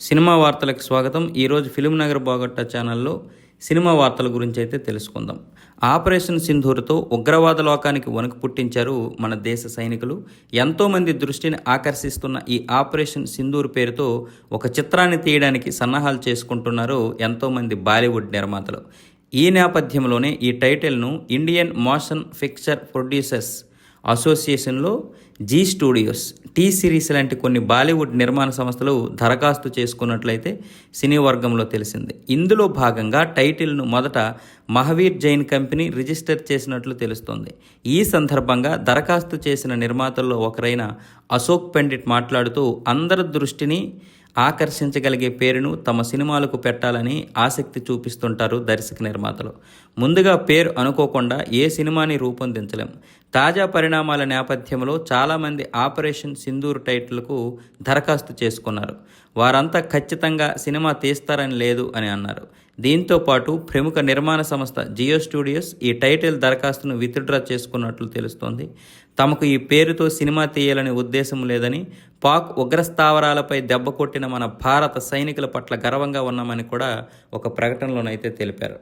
Cinema వార్తలకు స్వాగతం. ఈరోజు ఫిలిం నగర్ బాగొట్ట ఛానల్లో సినిమా వార్తల గురించి అయితే తెలుసుకుందాం. ఆపరేషన్ సింధూర్తో ఉగ్రవాద లోకానికి వణుకు పుట్టించారు మన దేశ సైనికులు. ఎంతోమంది దృష్టిని ఆకర్షిస్తున్న ఈ ఆపరేషన్ సింధూర్ పేరుతో ఒక చిత్రాన్ని తీయడానికి సన్నాహాలు చేసుకుంటున్నారు ఎంతోమంది బాలీవుడ్ నిర్మాతలు. ఈ నేపథ్యంలోనే ఈ టైటిల్ను ఇండియన్ మోషన్ పిక్చర్ ప్రొడ్యూసర్స్ అసోసియేషన్లో జీ స్టూడియోస్ టీ సిరీస్ లాంటి కొన్ని బాలీవుడ్ నిర్మాణ సంస్థలు దరఖాస్తు చేసుకున్నట్లయితే సినీ వర్గంలో తెలిసింది. ఇందులో భాగంగా టైటిల్ను మొదట మహావీర్ జైన్ కంపెనీ రిజిస్టర్ చేసినట్లు తెలుస్తోంది. ఈ సందర్భంగా దరఖాస్తు చేసిన నిర్మాతల్లో ఒకరైన అశోక్ పండిట్ మాట్లాడుతూ అందరి దృష్టిని ఆకర్షించగలిగే పేరును తమ సినిమాలకు పెట్టాలని ఆసక్తి చూపిస్తుంటారు దర్శక నిర్మాతలు. ముందుగా పేరు అనుకోకుండా ఏ సినిమాని రూపొందించలేం. తాజా పరిణామాల నేపథ్యంలో చాలామంది ఆపరేషన్ సింధూర్ టైటిల్కు దరఖాస్తు చేసుకున్నారు. వారంతా ఖచ్చితంగా సినిమా తీస్తారని లేదు అని అన్నారు. దీంతో పాటు ప్రముఖ నిర్మాణ సంస్థ జియో స్టూడియోస్ ఈ టైటిల్ దరఖాస్తును విత్డ్రా చేసుకున్నట్లు తెలుస్తోంది. తమకు ఈ పేరుతో సినిమా తీయాలనే ఉద్దేశం లేదని పాక్ ఉగ్రస్థావరాలపై దెబ్బ కొట్టిన మన భారత సైనికుల పట్ల గర్వంగా ఉన్నామని కూడా ఒక ప్రకటనలోనైతే తెలిపారు.